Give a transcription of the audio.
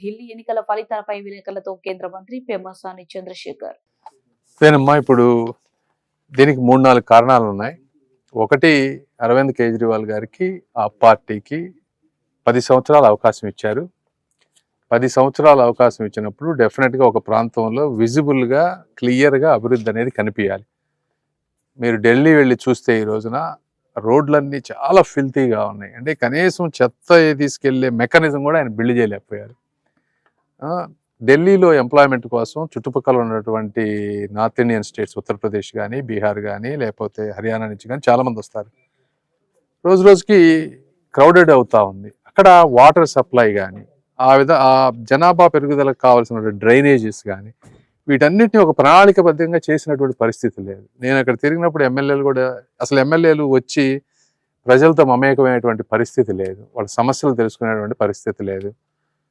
ఢిల్లీ ఎన్నికల ఫలితాలపై విలేకరులతో కేంద్ర మంత్రి పెమ్మసాని చంద్రశేఖర్. అదేనమ్మా ఇప్పుడు దీనికి మూడు నాలుగు కారణాలు ఉన్నాయి. ఒకటి అరవింద్ కేజ్రీవాల్ గారికి ఆ పార్టీకి పది సంవత్సరాల అవకాశం ఇచ్చారు. పది సంవత్సరాల అవకాశం ఇచ్చినప్పుడు డెఫినెట్గా ఒక ప్రాంతంలో విజిబుల్గా క్లియర్గా అభివృద్ధి అనేది కనిపించాలి మీరు ఢిల్లీ వెళ్ళి చూస్తే ఈ రోజున రోడ్లన్నీ చాలా ఫిల్తీగా ఉన్నాయి. అంటే కనీసం చెత్త తీసుకెళ్ళే మెకానిజం కూడా ఆయన బిల్డ్ చేయలేకపోయారు. ఢిల్లీలో ఎంప్లాయ్మెంట్ కోసం చుట్టుపక్కల ఉన్నటువంటి నార్త్ ఇండియన్ స్టేట్స్ ఉత్తరప్రదేశ్ కానీ బీహార్ కానీ లేకపోతే హర్యానా నుంచి కానీ చాలామంది వస్తారు. రోజు రోజుకి క్రౌడెడ్ అవుతూ ఉంది. అక్కడ వాటర్ సప్లై కానీ ఆ విధ ఆ జనాభా పెరుగుదలకు కావాల్సిన డ్రైనేజెస్ కానీ వీటన్నిటిని ఒక ప్రణాళికబద్ధంగా చేసినటువంటి పరిస్థితి లేదు. నేను అక్కడ తిరిగినప్పుడు ఎమ్మెల్యేలు కూడా అసలు ఎమ్మెల్యేలు వచ్చి ప్రజలతో మమేకమైనటువంటి పరిస్థితి లేదు. వాళ్ళ సమస్యలు తెలుసుకునేటువంటి పరిస్థితి లేదు.